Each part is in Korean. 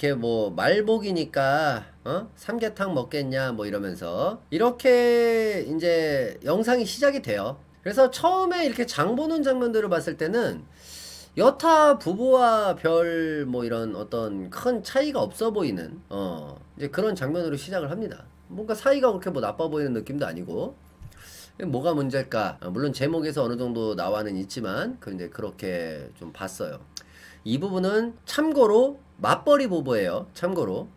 이렇게 뭐 말복이니까 어 삼계탕 먹겠냐 뭐 이러면서 이렇게 이제 영상이 시작이 돼요. 그래서 처음에 이렇게 장 보는 장면들을 봤을 때는 여타 부부와 별 뭐 이런 어떤 큰 차이가 없어 보이는 어 이제 그런 장면으로 시작을 합니다. 뭔가 사이가 그렇게 뭐 나빠 보이는 느낌도 아니고 뭐가 문제일까? 아, 물론 제목에서 어느 정도 나와는 있지만 근데 그렇게 좀 봤어요. 이 부분은 참고로 맞벌이 부부예요. 참고로.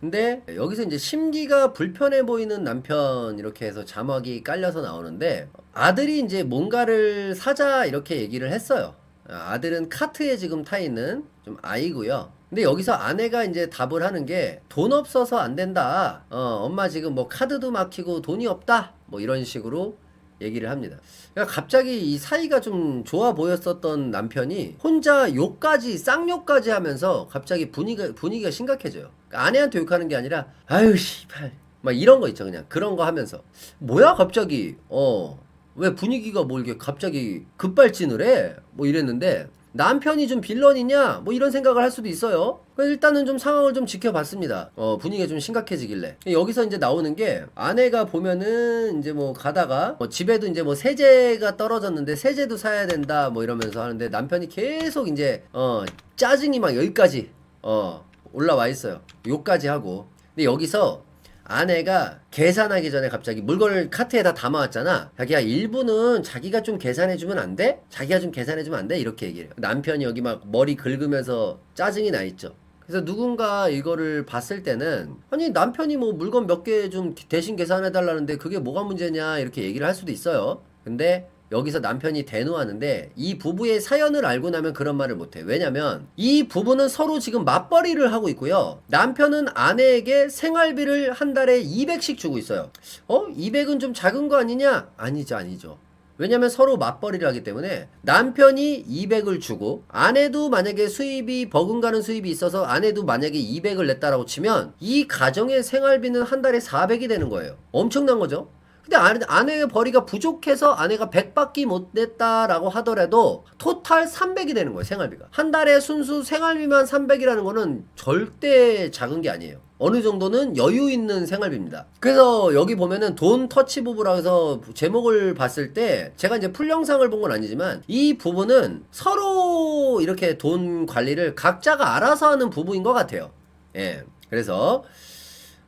근데 여기서 이제 심기가 불편해 보이는 남편 이렇게 해서 자막이 깔려서 나오는데 아들이 이제 뭔가를 사자 이렇게 얘기를 했어요. 아, 아들은 카트에 지금 타 있는 좀 아이고요. 근데 여기서 아내가 이제 답을 하는 게 돈 없어서 안 된다. 어, 엄마 지금 뭐 카드도 막히고 돈이 없다. 뭐 이런 식으로 얘기를 합니다. 그러니까 갑자기 이 사이가 좀 좋아 보였었던 남편이 혼자 욕까지 쌍욕까지 하면서 갑자기 분위기가 분위기가 심각해져요. 그러니까 아내한테 욕하는 게 아니라 아유 씨발 막 이런 거 있죠 그냥 그런 거 하면서 뭐야 갑자기 어 왜 분위기가 뭐 이렇게 갑자기 급발진을 해? 뭐 이랬는데 남편이 좀 빌런이냐? 뭐 이런 생각을 할 수도 있어요. 일단은 좀 상황을 좀 지켜봤습니다. 어, 분위기가 좀 심각해지길래. 여기서 이제 나오는 게 아내가 보면은 이제 뭐 가다가 뭐 집에도 이제 뭐 세제가 떨어졌는데 세제도 사야 된다 뭐 이러면서 하는데 남편이 계속 이제 어, 짜증이 막 여기까지 어, 올라와 있어요. 욕까지 하고. 근데 여기서 아내가 계산하기 전에 갑자기 물건을 카트에다 담아왔잖아. 자기야 일부는 자기가 좀 계산해주면 안 돼? 자기가 좀 계산해주면 안 돼? 이렇게 얘기해요. 남편이 여기 막 머리 긁으면서 짜증이 나 있죠. 그래서 누군가 이거를 봤을 때는 아니 남편이 뭐 물건 몇 개 좀 대신 계산해 달라는데 그게 뭐가 문제냐 이렇게 얘기를 할 수도 있어요. 근데 여기서 남편이 대노하는데 이 부부의 사연을 알고 나면 그런 말을 못해. 왜냐면 이 부부는 서로 지금 맞벌이를 하고 있고요. 남편은 아내에게 생활비를 한 달에 200씩 주고 있어요. 어? 200은 좀 작은 거 아니냐? 아니죠, 아니죠. 왜냐면 서로 맞벌이를 하기 때문에 남편이 200을 주고 아내도 만약에 수입이 버금가는 수입이 있어서 아내도 만약에 200을 냈다라고 치면 이 가정의 생활비는 한 달에 400이 되는 거예요. 엄청난 거죠. 근데 아내, 아내의 벌이가 부족해서 아내가 100밖에 못 냈다라고 하더라도 토탈 300이 되는 거예요 생활비가. 한 달에 순수 생활비만 300이라는 거는 절대 작은 게 아니에요. 어느 정도는 여유 있는 생활비입니다. 그래서 여기 보면은 돈 터치 부부라 해서 제목을 봤을 때 제가 이제 풀 영상을 본 건 아니지만 이 부부는 서로 이렇게 돈 관리를 각자가 알아서 하는 부부인 것 같아요. 예. 그래서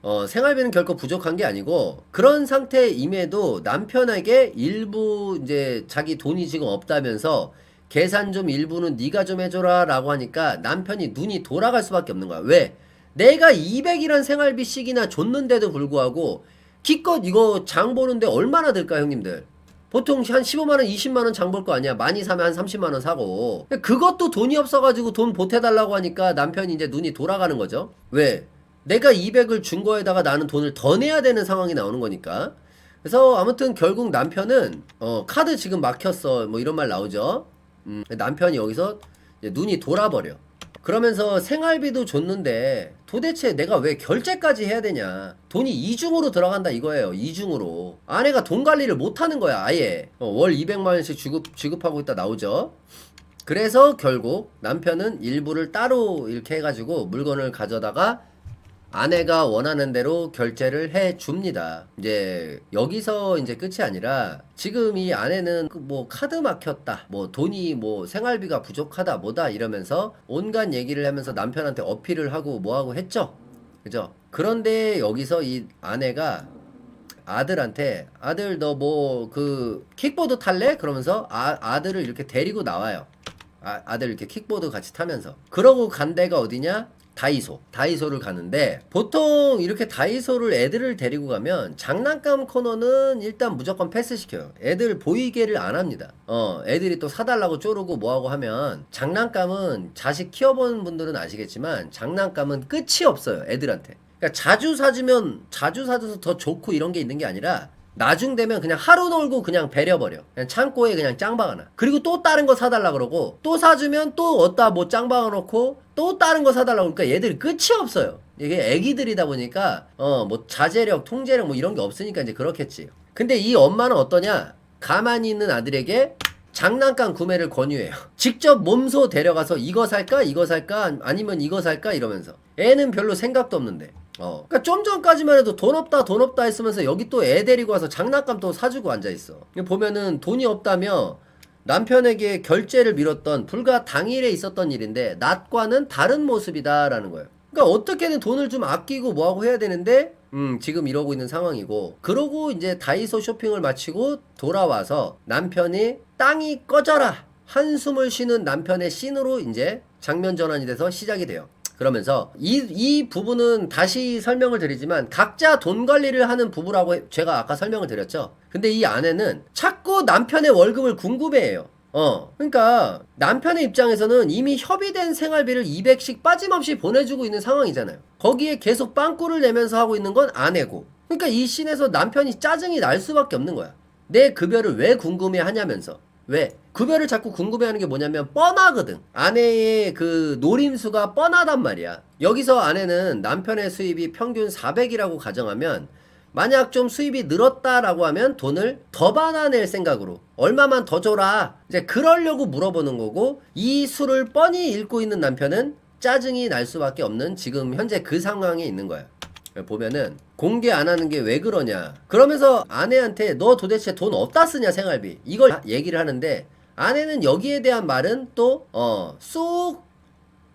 어, 생활비는 결코 부족한 게 아니고 그런 상태임에도 남편에게 일부 이제 자기 돈이 지금 없다면서 계산 좀 일부는 네가 좀 해줘라라고 하니까 남편이 눈이 돌아갈 수밖에 없는 거야. 왜? 내가 200이란 생활비씩이나 줬는데도 불구하고 기껏 이거 장 보는데 얼마나 들까 형님들? 보통 한 15만원, 20만원 장 볼 거 아니야. 많이 사면 한 30만원 사고. 그것도 돈이 없어가지고 돈 보태달라고 하니까 남편이 이제 눈이 돌아가는 거죠. 왜? 내가 200을 준 거에다가 나는 돈을 더 내야 되는 상황이 나오는 거니까. 그래서 아무튼 결국 남편은 어 카드 지금 막혔어 뭐 이런 말 나오죠. 음, 남편이 여기서 눈이 돌아버려. 그러면서 생활비도 줬는데 도대체 내가 왜 결제까지 해야 되냐. 돈이 이중으로 들어간다 이거예요. 이중으로. 아내가 돈 관리를 못 하는 거야, 아예. 어, 월 200만 원씩 지급 지급하고 있다 나오죠. 그래서 결국 남편은 일부를 따로 이렇게 해가지고 물건을 가져다가 아내가 원하는 대로 결제를 해 줍니다. 이제 여기서 이제 끝이 아니라 지금 이 아내는 그뭐 카드 막혔다, 뭐 돈이 뭐 생활비가 부족하다, 뭐다 이러면서 온갖 얘기를 하면서 남편한테 어필을 하고 뭐 하고 했죠. 그죠? 그런데 여기서 이 아내가 아들한테 아들 너 뭐 그 킥보드 탈래? 그러면서 아, 아들을 이렇게 데리고 나와요. 아, 아들 이렇게 킥보드 같이 타면서 그러고 간 데가 어디냐? 다이소. 다이소를 가는데 보통 이렇게 다이소를 애들을 데리고 가면 장난감 코너는 일단 무조건 패스시켜요. 애들 보이게를 안 합니다. 어, 애들이 또 사달라고 쪼르고 뭐하고 하면 장난감은 자식 키워본 분들은 아시겠지만 장난감은 끝이 없어요. 애들한테. 그러니까 자주 사주면 자주 사줘서 더 좋고 이런 게 있는 게 아니라 나중 되면 그냥 하루 놀고 그냥 배려버려. 그냥 창고에 그냥 짱 박아놔. 그리고 또 다른 거 사달라 그러고 또 사주면 또 어디다 뭐 짱 박아놓고 또 다른 거 사달라 그러니까 얘들이 끝이 없어요. 이게 애기들이다 보니까 어 뭐 자제력, 통제력 뭐 이런 게 없으니까 이제 그렇겠지. 근데 이 엄마는 어떠냐? 가만히 있는 아들에게 장난감 구매를 권유해요. 직접 몸소 데려가서 이거 살까? 이거 살까? 아니면 이거 살까? 이러면서. 애는 별로 생각도 없는데. 어. 그러니까 좀 전까지만 해도 돈 없다 돈 없다 했으면서 여기 또 애 데리고 와서 장난감 또 사주고 앉아 있어. 보면은 돈이 없다며 남편에게 결제를 미뤘던 불과 당일에 있었던 일인데 낮과는 다른 모습이다라는 거예요. 그러니까 어떻게든 돈을 좀 아끼고 뭐하고 해야 되는데 음 지금 이러고 있는 상황이고 그러고 이제 다이소 쇼핑을 마치고 돌아와서 남편이 땅이 꺼져라 한숨을 쉬는 남편의 씬으로 이제 장면 전환이 돼서 시작이 돼요. 그러면서 이, 이 부분은 다시 설명을 드리지만 각자 돈 관리를 하는 부부라고 해- 제가 아까 설명을 드렸죠. 근데 이 아내는 자꾸 남편의 월급을 궁금해해요. 어. 그러니까 남편의 입장에서는 이미 협의된 생활비를 200씩 빠짐없이 보내주고 있는 상황이잖아요. 거기에 계속 빵꾸를 내면서 하고 있는 건 아내고. 그러니까 이 씬에서 남편이 짜증이 날 수밖에 없는 거야. 내 급여를 왜 궁금해 하냐면서. 왜? 급여를 자꾸 궁금해하는 게 뭐냐면 뻔하거든. 아내의 그 노림수가 뻔하단 말이야. 여기서 아내는 남편의 수입이 평균 400이라고 가정하면 만약 좀 수입이 늘었다라고 하면 돈을 더 받아낼 생각으로 얼마만 더 줘라. 이제 그러려고 물어보는 거고 이 수를 뻔히 읽고 있는 남편은 짜증이 날 수밖에 없는 지금 현재 그 상황에 있는 거야. 보면은 공개 안 하는 게 왜 그러냐. 그러면서 아내한테 너 도대체 돈 어디다 쓰냐 생활비. 이걸 얘기를 하는데 아내는 여기에 대한 말은 또어쑥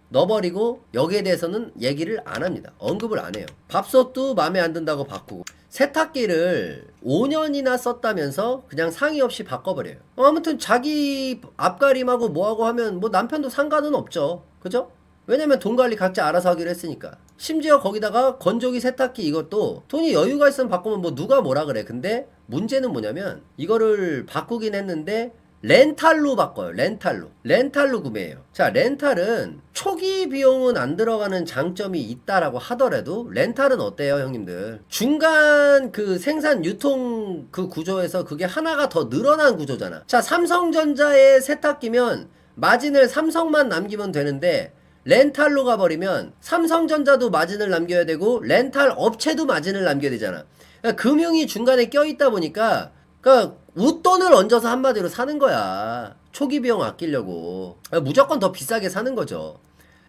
넣어버리고 여기에 대해서는 얘기를 안 합니다. 언급을 안 해요. 밥솥도 마음에 안 든다고 바꾸고 세탁기를 5년이나 썼다면서 그냥 상의 없이 바꿔버려요. 어, 아무튼 자기 앞가림하고 뭐하고 하면 뭐 남편도 상관은 없죠. 그죠? 왜냐면 돈 관리 각자 알아서 하기로 했으니까. 심지어 거기다가 건조기 세탁기 이것도 돈이 여유가 있으면 바꾸면 뭐 누가 뭐라 그래. 근데 문제는 뭐냐면 이거를 바꾸긴 했는데 렌탈로 바꿔요. 렌탈로. 렌탈로 구매해요. 자, 렌탈은 초기 비용은 안 들어가는 장점이 있다라고 하더라도 렌탈은 어때요, 형님들? 중간 그 생산 유통 그 구조에서 그게 하나가 더 늘어난 구조잖아. 자, 삼성전자의 세탁기면 마진을 삼성만 남기면 되는데 렌탈로 가버리면 삼성전자도 마진을 남겨야 되고 렌탈 업체도 마진을 남겨야 되잖아. 그러니까 금융이 중간에 껴있다 보니까 그러니까 웃돈을 얹어서 한마디로 사는 거야. 초기 비용 아끼려고. 그러니까 무조건 더 비싸게 사는 거죠.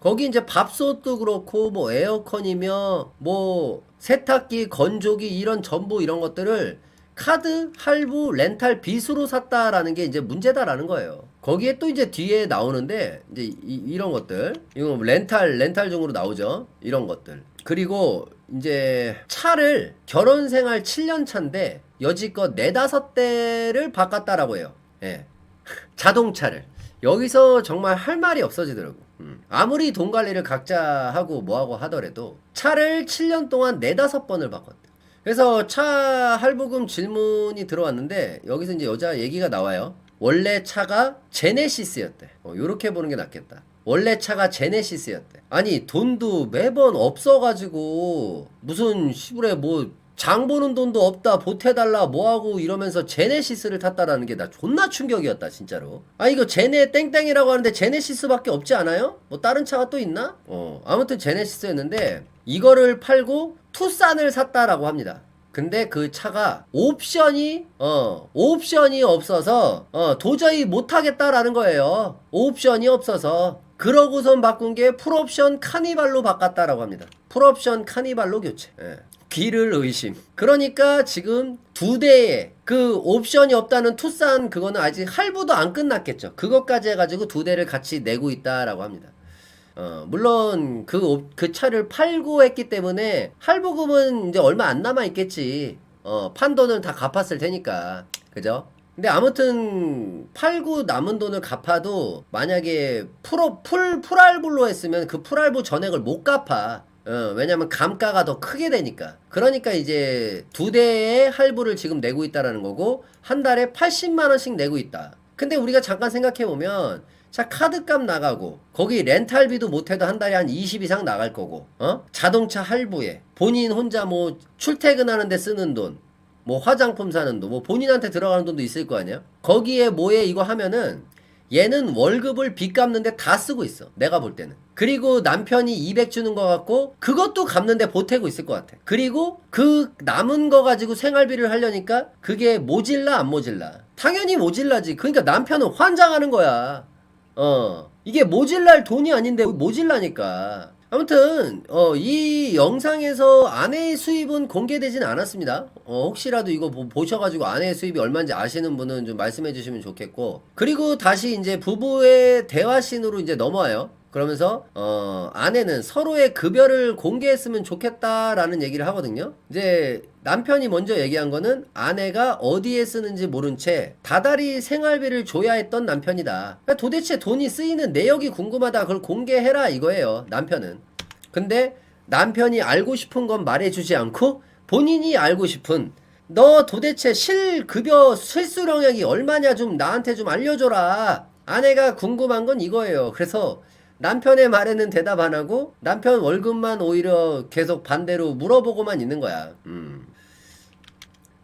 거기 이제 밥솥도 그렇고 뭐 에어컨이며 뭐 세탁기, 건조기 이런 전부 이런 것들을 카드, 할부, 렌탈 빚으로 샀다라는 게 이제 문제다라는 거예요. 거기에 또 이제 뒤에 나오는데 이제 이, 런 것들 이거 뭐 렌탈 렌탈 중으로 나오죠. 이런 것들. 그리고 이제 차를 결혼 생활 7년 차인데 여지껏 네다섯 대를 바꿨다라고 해요. 예. 자동차를. 여기서 정말 할 말이 없어지더라고. 음. 아무리 돈 관리를 각자 하고 뭐하고 하더라도 차를 7년 동안 네다섯 번을 바꿨대. 그래서 차 할부금 질문이 들어왔는데 여기서 이제 여자 얘기가 나와요. 원래 차가 제네시스였대. 어, 요렇게 보는 게 낫겠다. 원래 차가 제네시스였대. 아니 돈도 매번 없어가지고 무슨 시부레 뭐 장 보는 돈도 없다 보태달라 뭐하고 이러면서 제네시스를 탔다라는 게 나 존나 충격이었다 진짜로 아 이거 제네 땡땡이라고 하는데 제네시스밖에 없지 않아요? 뭐 다른 차가 또 있나? 어 아무튼 제네시스였는데 이거를 팔고 투싼을 샀다라고 합니다 근데 그 차가 옵션이 어 옵션이 없어서 어 도저히 못 하겠다라는 거예요. 옵션이 없어서 그러고선 바꾼 게 풀옵션 카니발로 바꿨다라고 합니다. 풀옵션 카니발로 교체. 예. 귀를 의심. 그러니까 지금 두 대에 그 옵션이 없다는 투싼 그거는 아직 할부도 안 끝났겠죠. 그것까지 해가지고 두 대를 같이 내고 있다라고 합니다. 어, 물론 그, 옵- 그 차를 팔고 했기 때문에 할부금은 이제 얼마 안 남아 있겠지. 어, 판 돈은 다 갚았을 테니까. 그죠? 근데 아무튼 팔고 남은 돈을 갚아도 만약에 풀어, 풀, 풀할부로 했으면 그 풀할부 전액을 못 갚아. 어, 왜냐면 감가가 더 크게 되니까. 그러니까 이제 두 대의 할부를 지금 내고 있다라는 거고 한 달에 80만 원씩 내고 있다. 근데 우리가 잠깐 생각해 보면 자 카드값 나가고 거기 렌탈비도 못해도 한 달에 한 20 이상 나갈 거고 어 자동차 할부에 본인 혼자 뭐 출퇴근하는데 쓰는 돈 뭐 화장품 사는 돈, 뭐 본인한테 들어가는 돈도 있을 거 아니야? 거기에 뭐에 이거 하면은 얘는 월급을 빚 갚는데 다 쓰고 있어. 내가 볼 때는. 그리고 남편이 200 주는 거 같고 그것도 갚는데 보태고 있을 것 같아. 그리고 그 남은 거 가지고 생활비를 하려니까 그게 모질라 안 모질라? 당연히 모질라지. 그러니까 남편은 환장하는 거야. 어. 이게 모질랄 돈이 아닌데 모질라니까. 아무튼 어, 이 영상에서 아내의 수입은 공개되진 않았습니다. 어, 혹시라도 이거 보, 보셔가지고 아내의 수입이 얼마인지 아시는 분은 좀 말씀해 주시면 좋겠고 그리고 다시 이제 부부의 대화신으로 이제 넘어와요. 그러면서 어, 아내는 서로의 급여를 공개했으면 좋겠다라는 얘기를 하거든요. 이제 남편이 먼저 얘기한 거는 아내가 어디에 쓰는지 모른 채 다달이 생활비를 줘야 했던 남편이다. 그러니까 도대체 돈이 쓰이는 내역이 궁금하다. 그걸 공개해라 이거예요. 남편은. 근데 남편이 알고 싶은 건 말해주지 않고 본인이 알고 싶은 너 도대체 실급여 실수령액이 얼마냐 좀 나한테 좀 알려줘라. 아내가 궁금한 건 이거예요. 그래서 남편의 말에는 대답 안 하고 남편 월급만 오히려 계속 반대로 물어보고만 있는 거야. 음.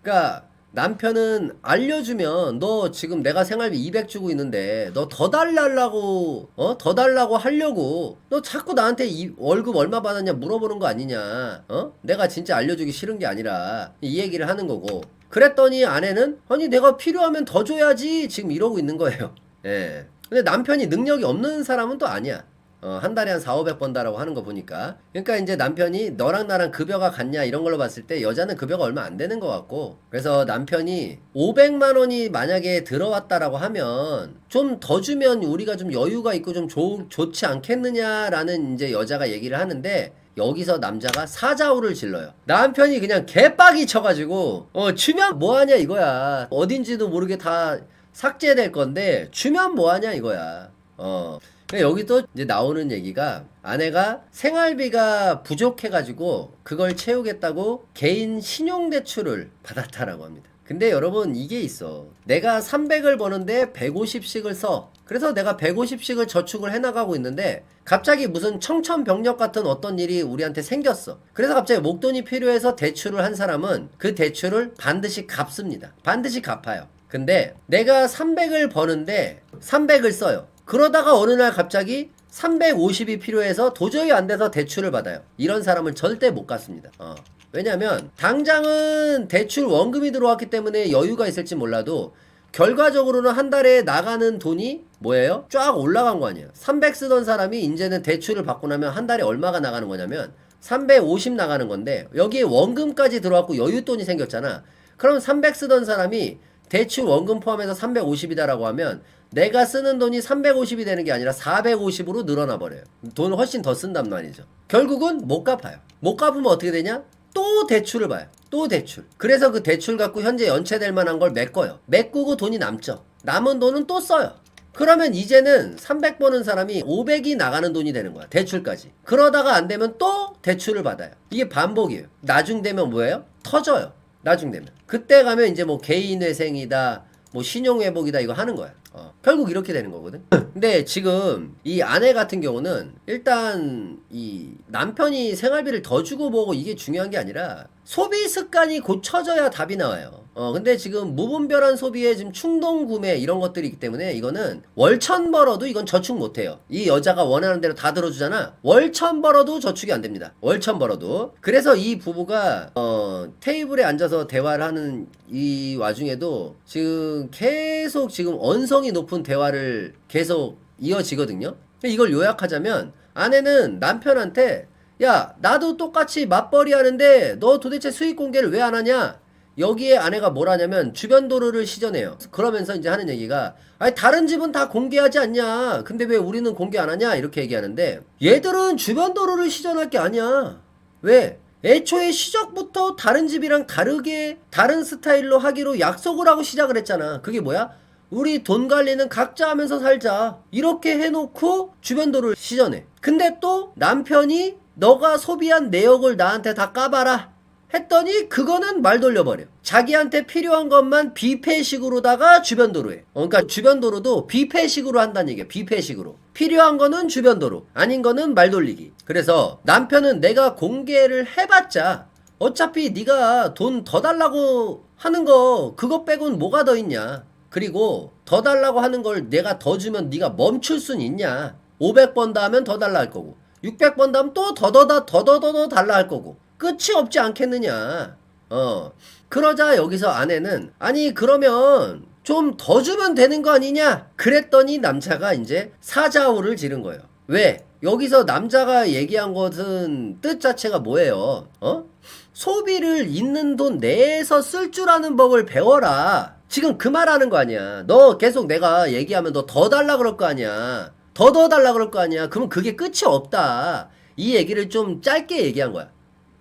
그러니까 남편은 알려주면 너 지금 내가 생활비 200 주고 있는데 너 더 달라고 어? 더 달라고 하려고 너 자꾸 나한테 이 월급 얼마 받았냐 물어보는 거 아니냐 어? 내가 진짜 알려주기 싫은 게 아니라 이 얘기를 하는 거고 그랬더니 아내는 아니 내가 필요하면 더 줘야지 지금 이러고 있는 거예요 예. 근데 남편이 능력이 없는 사람은 또 아니야 어, 한 달에 한 4, 500 번다라고 하는 거 보니까. 그러니까 이제 남편이 너랑 나랑 급여가 같냐 이런 걸로 봤을 때 여자는 급여가 얼마 안 되는 것 같고. 그래서 남편이 500만 원이 만약에 들어왔다라고 하면 좀 더 주면 우리가 좀 여유가 있고 좀 좋, 좋지 않겠느냐라는 이제 여자가 얘기를 하는데 여기서 남자가 사자우를 질러요. 남편이 그냥 개빡이 쳐가지고 어 주면 뭐하냐 이거야. 어딘지도 모르게 다 삭제될 건데 주면 뭐하냐 이거야. 어. 근데 여기 또 이제 나오는 얘기가 아내가 생활비가 부족해가지고 그걸 채우겠다고 개인 신용대출을 받았다라고 합니다. 근데 여러분 이게 있어. 내가 300을 버는데 150씩을 써. 그래서 내가 150씩을 저축을 해나가고 있는데 갑자기 무슨 청천벽력 같은 어떤 일이 우리한테 생겼어. 그래서 갑자기 목돈이 필요해서 대출을 한 사람은 그 대출을 반드시 갚습니다. 반드시 갚아요. 근데 내가 300을 버는데 300을 써요. 그러다가 어느 날 갑자기 350이 필요해서 도저히 안 돼서 대출을 받아요. 이런 사람은 절대 못 갚습니다. 어. 왜냐면 당장은 대출 원금이 들어왔기 때문에 여유가 있을지 몰라도 결과적으로는 한 달에 나가는 돈이 뭐예요? 쫙 올라간 거 아니에요. 300 쓰던 사람이 이제는 대출을 받고 나면 한 달에 얼마가 나가는 거냐면 350 나가는 건데 여기에 원금까지 들어왔고 여윳돈이 생겼잖아. 그럼 300 쓰던 사람이 대출 원금 포함해서 350이다라고 하면 내가 쓰는 돈이 350이 되는 게 아니라 450으로 늘어나 버려요. 돈을 훨씬 더 쓴단 말이죠. 결국은 못 갚아요. 못 갚으면 어떻게 되냐? 또 대출을 봐요. 또 대출. 그래서 그 대출 갖고 현재 연체될 만한 걸 메꿔요. 메꾸고 돈이 남죠. 남은 돈은 또 써요. 그러면 이제는 300 버는 사람이 500이 나가는 돈이 되는 거야. 대출까지. 그러다가 안 되면 또 대출을 받아요. 이게 반복이에요. 나중 되면 뭐예요? 터져요. 나중 되면. 그때 가면 이제 뭐 개인회생이다, 뭐 신용회복이다 이거 하는 거야. 어. 결국 이렇게 되는 거거든. 근데 지금 이 아내 같은 경우는 일단 이 남편이 생활비를 더 주고 보고 이게 중요한 게 아니라 소비 습관이 고쳐져야 답이 나와요. 어, 근데 지금 무분별한 소비에 지금 충동 구매 이런 것들이 있기 때문에 이거는 월천 벌어도 이건 저축 못 해요. 이 여자가 원하는 대로 다 들어주잖아. 월천 벌어도 저축이 안 됩니다. 월천 벌어도. 그래서 이 부부가, 어, 테이블에 앉아서 대화를 하는 이 와중에도 지금 계속 지금 언성이 높은 대화를 계속 이어지거든요. 이걸 요약하자면 아내는 남편한테 야, 나도 똑같이 맞벌이 하는데 너 도대체 수익 공개를 왜 안 하냐? 여기에 아내가 뭘 하냐면 주변 도로를 시전해요. 그러면서 이제 하는 얘기가 아니 다른 집은 다 공개하지 않냐? 근데 왜 우리는 공개 안 하냐? 이렇게 얘기하는데 얘들은 주변 도로를 시전할 게 아니야. 왜? 애초에 시작부터 다른 집이랑 다르게 다른 스타일로 하기로 약속을 하고 시작을 했잖아. 그게 뭐야? 우리 돈 관리는 각자 하면서 살자. 이렇게 해놓고 주변 도로를 시전해. 근데 또 남편이 너가 소비한 내역을 나한테 다 까봐라. 했더니 그거는 말 돌려버려. 자기한테 필요한 것만 비패식으로다가 주변 도로에. 어, 그러니까 주변 도로도 비패식으로 한다는 얘기야. 비패식으로. 필요한 거는 주변 도로, 아닌 거는 말 돌리기. 그래서 남편은 내가 공개를 해봤자 어차피 네가 돈 더 달라고 하는 거 그거 빼고는 뭐가 더 있냐. 그리고 더 달라고 하는 걸 내가 더 주면 네가 멈출 순 있냐. 500번 다 하면 더 달라 할 거고 600번 다 하면 또 더더더 더더더 달라 할 거고 끝이 없지 않겠느냐. 어. 그러자 여기서 아내는 아니 그러면 좀 더 주면 되는 거 아니냐? 그랬더니 남자가 이제 사자우를 지른 거예요. 왜? 여기서 남자가 얘기한 것은 뜻 자체가 뭐예요? 어? 소비를 있는 돈 내에서 쓸 줄 아는 법을 배워라. 지금 그 말하는 거 아니야. 너 계속 내가 얘기하면 너 더 달라 그럴 거 아니야. 더더 달라 그럴 거 아니야. 그럼 그게 끝이 없다. 이 얘기를 좀 짧게 얘기한 거야.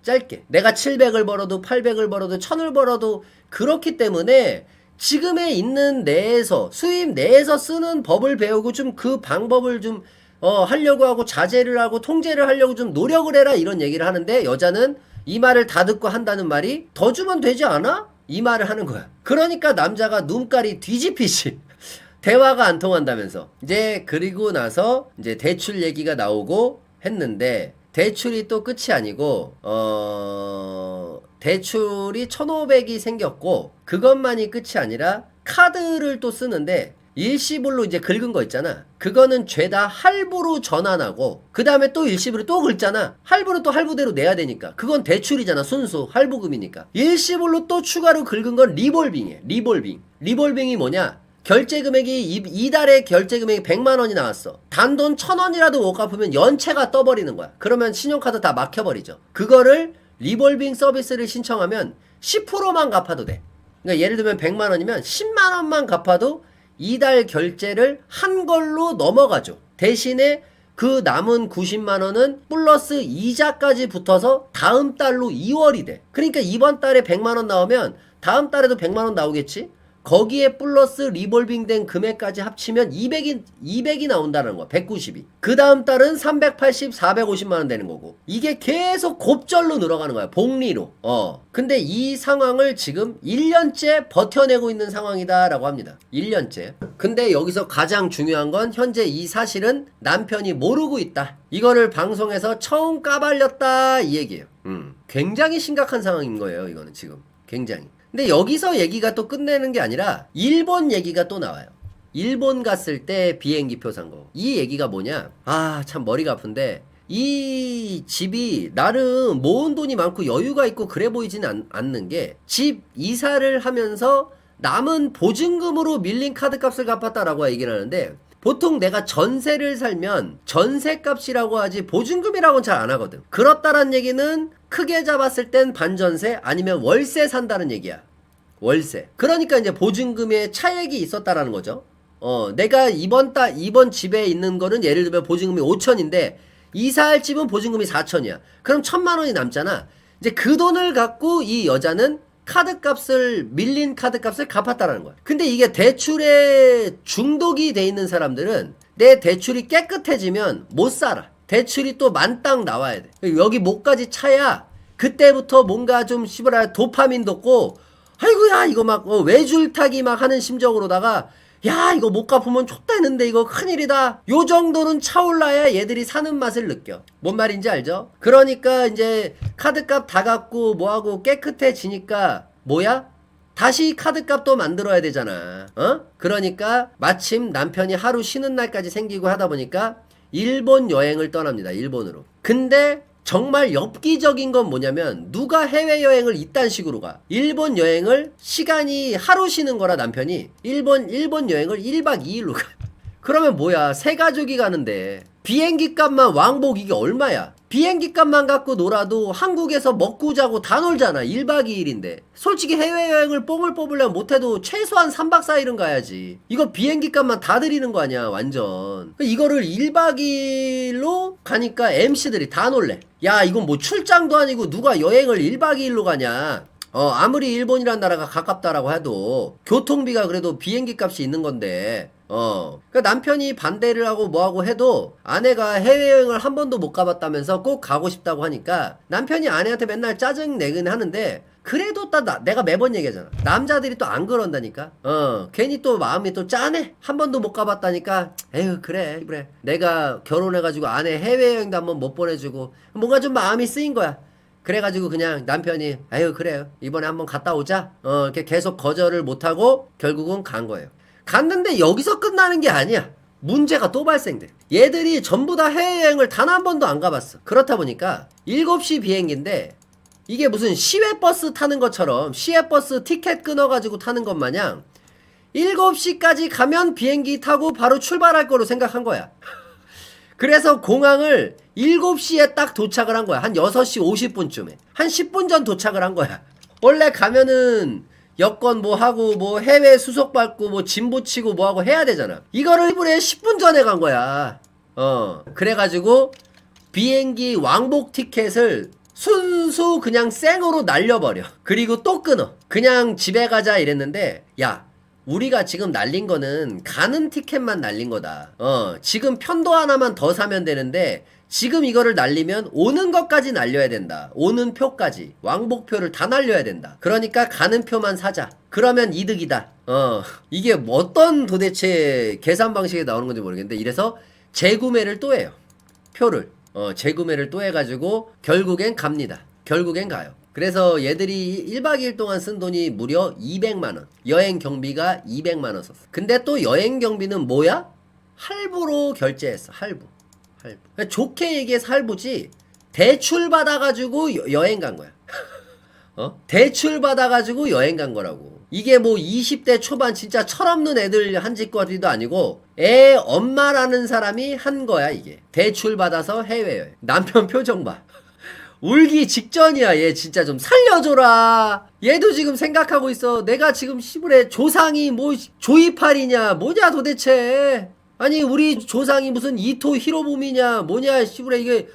짧게. 내가 700을 벌어도 800을 벌어도 1000을 벌어도 그렇기 때문에 지금에 있는 내에서 수입 내에서 쓰는 법을 배우고 좀 그 방법을 좀 어, 하려고 하고 자제를 하고 통제를 하려고 좀 노력을 해라 이런 얘기를 하는데 여자는 이 말을 다 듣고 한다는 말이 더 주면 되지 않아? 이 말을 하는 거야. 그러니까 남자가 눈깔이 뒤집히지. 대화가 안 통한다면서. 이제 그리고 나서 이제 대출 얘기가 나오고 했는데 대출이 또 끝이 아니고 어 대출이 1,500이 생겼고 그것만이 끝이 아니라 카드를 또 쓰는데 일시불로 이제 긁은 거 있잖아. 그거는 죄다 할부로 전환하고 그 다음에 또 일시불로 또 긁잖아. 할부는 또 할부대로 내야 되니까. 그건 대출이잖아. 순수 할부금이니까. 일시불로 또 추가로 긁은 건 리볼빙이에요. 리볼빙. 리볼빙이 뭐냐? 결제 금액이 이, 이달에 결제 금액이 100만 원이 나왔어. 단돈 1000원이라도 못 갚으면 연체가 떠버리는 거야. 그러면 신용카드 다 막혀버리죠. 그거를 리볼빙 서비스를 신청하면 10%만 갚아도 돼. 그러니까 예를 들면 100만 원이면 10만 원만 갚아도 이달 결제를 한 걸로 넘어가죠. 대신에 그 남은 90만 원은 플러스 이자까지 붙어서 다음 달로 2월이 돼. 그러니까 이번 달에 100만 원 나오면 다음 달에도 100만 원 나오겠지? 거기에 플러스 리볼빙 된 금액까지 합치면 200이 200이 나온다는 거야. 190이. 그 다음 달은 380, 450만 원 되는 거고. 이게 계속 곱절로 늘어가는 거야. 복리로. 어. 근데 이 상황을 지금 1년째 버텨내고 있는 상황이다라고 합니다. 1년째. 근데 여기서 가장 중요한 건 현재 이 사실은 남편이 모르고 있다. 이거를 방송에서 처음 까발렸다 이 얘기예요. 음. 굉장히 심각한 상황인 거예요. 이거는 지금. 굉장히. 근데 여기서 얘기가 또 끝내는 게 아니라 일본 얘기가 또 나와요. 일본 갔을 때 비행기표 산 거. 이 얘기가 뭐냐? 아, 참 머리가 아픈데 이 집이 나름 모은 돈이 많고 여유가 있고 그래 보이지는 않, 않는 게 집 이사를 하면서 남은 보증금으로 밀린 카드 값을 갚았다라고 얘기를 하는데 보통 내가 전세를 살면 전세 값이라고 하지 보증금이라고는 잘 안 하거든. 그렇다란 얘기는 크게 잡았을 땐 반전세 아니면 월세 산다는 얘기야. 월세. 그러니까 이제 보증금에 차액이 있었다라는 거죠. 어, 내가 이번 달 이번 집에 있는 거는 예를 들면 보증금이 5천인데 이사할 집은 보증금이 4천이야. 그럼 천만 원이 남잖아. 이제 그 돈을 갖고 이 여자는 카드 값을 밀린 카드 값을 갚았다라는 거야. 근데 이게 대출에 중독이 돼 있는 사람들은 내 대출이 깨끗해지면 못 살아. 대출이 또 만땅 나와야 돼. 여기 목까지 차야 그때부터 뭔가 좀 씨발아 도파민 돋고 아이고야 이거 막 어, 외줄타기 막 하는 심정으로다가 야 이거 못 갚으면 촉대는데 이거 큰일이다 요 정도는 차올라야 얘들이 사는 맛을 느껴 뭔 말인지 알죠? 그러니까 이제 카드값 다 갚고 뭐하고 깨끗해지니까 뭐야? 다시 카드값도 만들어야 되잖아 어? 그러니까 마침 남편이 하루 쉬는 날까지 생기고 하다 보니까 일본 여행을 떠납니다 일본으로. 근데 정말 엽기적인 건 뭐냐면 누가 해외여행을 이딴 식으로 가. 일본 여행을 시간이 하루 쉬는 거라 남편이 일본 일본 여행을 1박 2일로 가. 그러면 뭐야? 세 가족이 가는데 비행기 값만 왕복 이게 얼마야 비행기 값만 갖고 놀아도 한국에서 먹고 자고 다 놀잖아. 1박 2일인데. 솔직히 해외여행을 뽕을 뽑으려면 못해도 최소한 3박 4일은 가야지. 이거 비행기 값만 다 드리는 거 아니야 완전. 이거를 1박 2일로 가니까 MC들이 다 놀래. 야 이건 뭐 출장도 아니고 누가 여행을 1박 2일로 가냐 어, 아무리 일본이란 나라가 가깝다라고 해도 교통비가 그래도 비행기 값이 있는 건데, 어. 그러니까 남편이 반대를 하고 뭐하고 해도 아내가 해외여행을 한 번도 못 가봤다면서 꼭 가고 싶다고 하니까 남편이 아내한테 맨날 짜증 내긴 하는데 그래도 딱 나- 내가 매번 얘기하잖아. 남자들이 또 안 그런다니까. 어, 괜히 또 마음이 또 짠해. 한 번도 못 가봤다니까. 에휴, 그래, 그래. 내가 결혼해가지고 아내 해외여행도 한 번 못 보내주고 뭔가 좀 마음이 쓰인 거야. 그래가지고 그냥 남편이 아유 그래요 이번에 한번 갔다 오자. 어 이렇게 계속 거절을 못하고 결국은 간 거예요. 갔는데 여기서 끝나는 게 아니야. 문제가 또 발생돼. 얘들이 전부 다 해외여행을 단 한 번도 안 가봤어. 그렇다 보니까 7시 비행기인데 이게 무슨 시외버스 타는 것처럼 시외버스 티켓 끊어가지고 타는 것 마냥 7시까지 가면 비행기 타고 바로 출발할 거로 생각한 거야 그래서 공항을 7시에 딱 도착을 한 거야. 한 6시 50분쯤에. 한 10분 전 도착을 한 거야. 원래 가면은 여권 뭐 하고 뭐 해외 수속 받고 뭐짐 붙이고 뭐 하고 해야 되잖아. 이거를 일부러 10분 전에 간 거야. 어. 그래가지고 비행기 왕복 티켓을 순수 그냥 생으로 날려버려. 그리고 또 끊어. 그냥 집에 가자 이랬는데, 야, 우리가 지금 날린 거는 가는 티켓만 날린 거다. 어, 지금 편도 하나만 더 사면 되는데, 지금 이거를 날리면 오는 것까지 날려야 된다. 오는 표까지. 왕복표를 다 날려야 된다. 그러니까 가는 표만 사자. 그러면 이득이다. 어, 이게 뭐 어떤 도대체 계산 방식이 나오는 건지 모르겠는데, 이래서 재구매를 또 해요. 표를 어, 재구매를 또 해가지고 결국엔 갑니다. 결국엔 가요. 그래서 얘들이 1박 2일 동안 쓴 돈이 무려 200만원. 여행 경비가 200만원 썼어. 근데 또 여행 경비는 뭐야? 할부로 결제했어. 할부. 할부. 그러니까 좋게 얘기해서 할부지. 대출 받아가지고 여- 여행 간 거야. 어? 대출 받아가지고 여행 간 거라고. 이게 뭐 20대 초반 진짜 철없는 애들 한 짓거리도 아니고 애 엄마라는 사람이 한 거야 이게. 대출 받아서 해외여행. 남편 표정 봐. 울기 직전이야. 얘 진짜 좀 살려줘라. 얘도 지금 생각하고 있어. 내가 지금 시부레 조상이 뭐 조이팔이냐? 뭐냐 도대체? 아니 우리 조상이 무슨 이토 히로부미냐? 뭐냐 시부레. 이게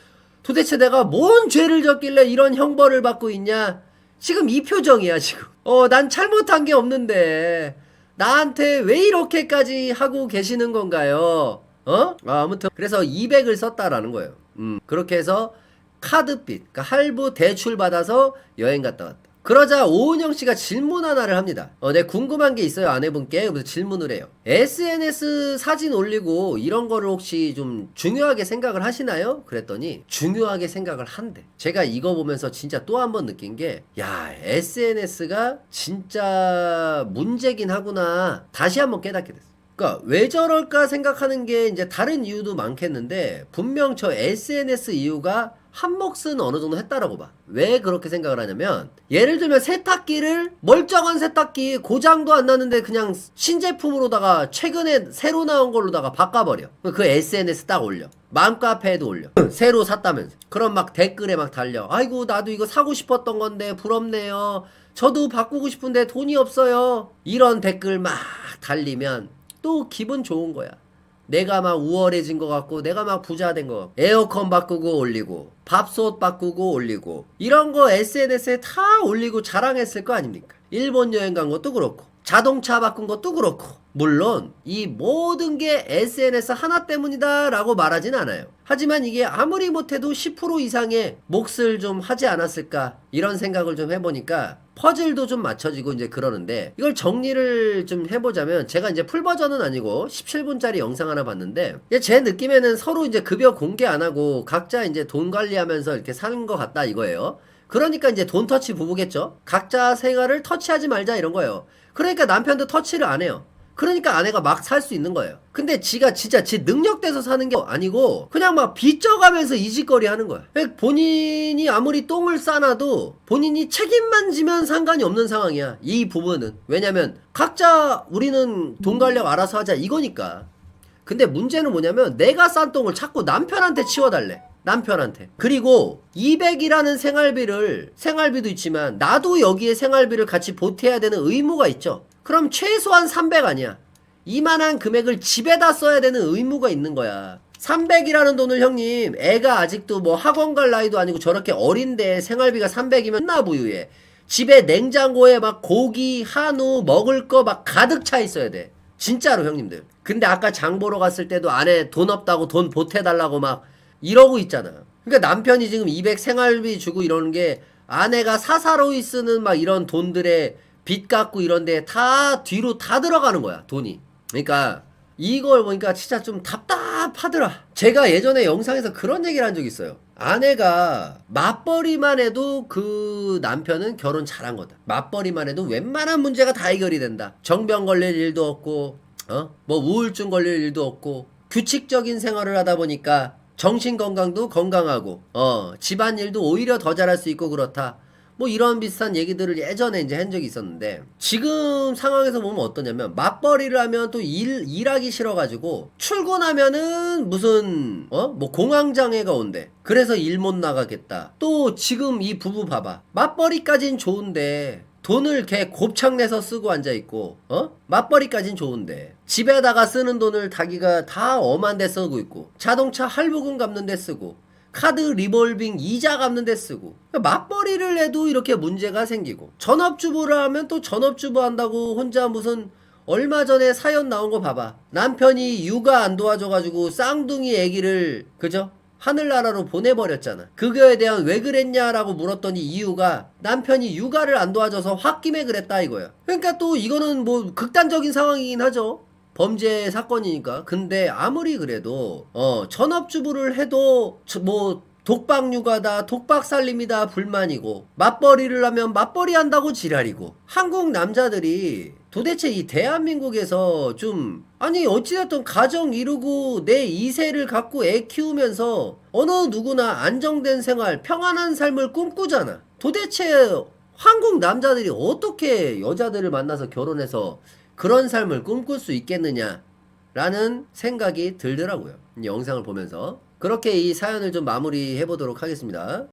도대체 내가 뭔 죄를 졌길래 이런 형벌을 받고 있냐? 지금 이 표정이야 지금. 어 난 잘못한 게 없는데. 나한테 왜 이렇게까지 하고 계시는 건가요? 어? 아, 아무튼 그래서 200을 썼다라는 거예요. 음 그렇게 해서 카드빚, 그러니까 할부 대출 받아서 여행 갔다 왔다. 그러자 오은영 씨가 질문 하나를 합니다. 어, 네, 궁금한 게 있어요, 아내분께. 그래서 질문을 해요. SNS 사진 올리고 이런 거를 혹시 좀 중요하게 생각을 하시나요? 그랬더니 중요하게 생각을 한대. 제가 이거 보면서 진짜 또 한 번 느낀 게, 야, SNS가 진짜 문제긴 하구나. 다시 한번 깨닫게 됐어. 그러니까 왜 저럴까 생각하는 게 이제 다른 이유도 많겠는데 분명 저 SNS 이유가 한 몫은 어느 정도 했다라고 봐. 왜 그렇게 생각을 하냐면 예를 들면 세탁기를 멀쩡한 세탁기 고장도 안 나는데 그냥 신제품으로다가 최근에 새로 나온 걸로다가 바꿔버려. 그 SNS 딱 올려. 맘카페에도 올려. 새로 샀다면서. 그럼 막 댓글에 막 달려. 아이고 나도 이거 사고 싶었던 건데 부럽네요. 저도 바꾸고 싶은데 돈이 없어요. 이런 댓글 막 달리면 또 기분 좋은 거야. 내가 막 우월해진 것 같고 내가 막 부자 된 것 같고 에어컨 바꾸고 올리고 밥솥 바꾸고 올리고 이런 거 SNS에 다 올리고 자랑했을 거 아닙니까? 일본 여행 간 것도 그렇고 자동차 바꾼 것도 그렇고 물론 이 모든 게 SNS 하나 때문이다 라고 말하진 않아요. 하지만 이게 아무리 못해도 10% 이상의 몫을 좀 하지 않았을까 이런 생각을 좀 해보니까 퍼즐도 좀 맞춰지고 이제 그러는데 이걸 정리를 좀 해보자면 제가 이제 풀 버전은 아니고 17분짜리 영상 하나 봤는데 제 느낌에는 서로 이제 급여 공개 안 하고 각자 이제 돈 관리하면서 이렇게 사는 것 같다 이거예요. 그러니까 이제 돈 터치 부부겠죠. 각자 생활을 터치하지 말자 이런 거예요. 그러니까 남편도 터치를 안 해요. 그러니까 아내가 막 살 수 있는 거예요. 근데 지가 진짜 지 능력돼서 사는 게 아니고 그냥 막 빚져가면서 이 짓거리 하는. 그러니까 본인이 아무리 똥을 싸놔도 본인이 책임만 지면 상관이 없는 상황이야. 이 부분은. 왜냐면 각자 우리는 돈 관리하고 알아서 하자 이거니까. 근데 문제는 뭐냐면 내가 싼 똥을 자꾸 남편한테 치워달래. 남편한테. 그리고 200이라는 생활비를 생활비도 있지만 나도 여기에 생활비를 같이 보태야 되는 의무가 있죠. 그럼 최소한 300 아니야. 이만한 금액을 집에다 써야 되는 의무가 있는 거야. 300이라는 돈을 형님, 애가 아직도 뭐 학원 갈 나이도 아니고 저렇게 어린데 생활비가 300이면 나 부유해. 집에 냉장고에 막 고기, 한우, 먹을 거 막 가득 차 있어야 돼. 진짜로 형님들. 근데 아까 장 보러 갔을 때도 아내 돈 없다고 돈 보태달라고 막 이러고 있잖아. 그러니까 남편이 지금 200 생활비 주고 이러는 게 아내가 사사로이 쓰는 막 이런 돈들에 빚 갚고 이런 데 다 뒤로 다 들어가는 거야 돈이. 그러니까 이걸 보니까 진짜 좀 답답하더라. 제가 예전에 영상에서 그런 얘기를 한적 있어요. 아내가 맞벌이만 해도 그 남편은 결혼 잘한 거다. 맞벌이만 해도 웬만한 문제가 다 해결이 된다. 정병 걸릴 일도 없고, 어? 뭐 우울증 걸릴 일도 없고, 규칙적인 생활을 하다 보니까 정신 건강도 건강하고, 어, 집안 일도 오히려 더 잘할 수 있고 그렇다. 뭐 이런 비슷한 얘기들을 예전에 이제 한 적이 있었는데 지금 상황에서 보면 어떠냐면 맞벌이를 하면 또 일 일하기 싫어가지고 출근하면은 무슨 어 뭐 공황 장애가 온대. 그래서 일 못 나가겠다. 또 지금 이 부부 봐봐. 맞벌이까진 좋은데 돈을 걔 곱창 내서 쓰고 앉아 있고 어? 맞벌이까진 좋은데. 집에다가 쓰는 돈을 자기가 다 엄한 데 쓰고 있고 자동차 할부금 갚는 데 쓰고 카드 리볼빙 이자 갚는 데 쓰고. 맞벌이를 해도 이렇게 문제가 생기고. 전업주부를 하면 또 전업주부 한다고 혼자 무슨 얼마 전에 사연 나온 거 봐봐. 남편이 육아 안 도와줘가지고 쌍둥이 애기를 그죠? 하늘나라로 보내버렸잖아. 그거에 대한 왜 그랬냐라고 물었더니 이유가 남편이 육아를 안 도와줘서 홧김에 그랬다 이거야. 그러니까 또 이거는 뭐 극단적인 상황이긴 하죠. 범죄 사건이니까. 근데 아무리 그래도 어 전업주부를 해도 저- 뭐 독박 육아다, 독박 살림이다 불만이고 맞벌이를 하면 맞벌이 한다고 지랄이고 한국 남자들이 도대체 이 대한민국에서 좀 아니 어찌됐든 가정 이루고 내 이세를 갖고 애 키우면서 어느 누구나 안정된 생활, 평안한 삶을 꿈꾸잖아. 도대체 한국 남자들이 어떻게 여자들을 만나서 결혼해서 그런 삶을 꿈꿀 수 있겠느냐? 라는 생각이 들더라고요. 이 영상을 보면서. 그렇게 이 사연을 좀 마무리해 보도록 하겠습니다.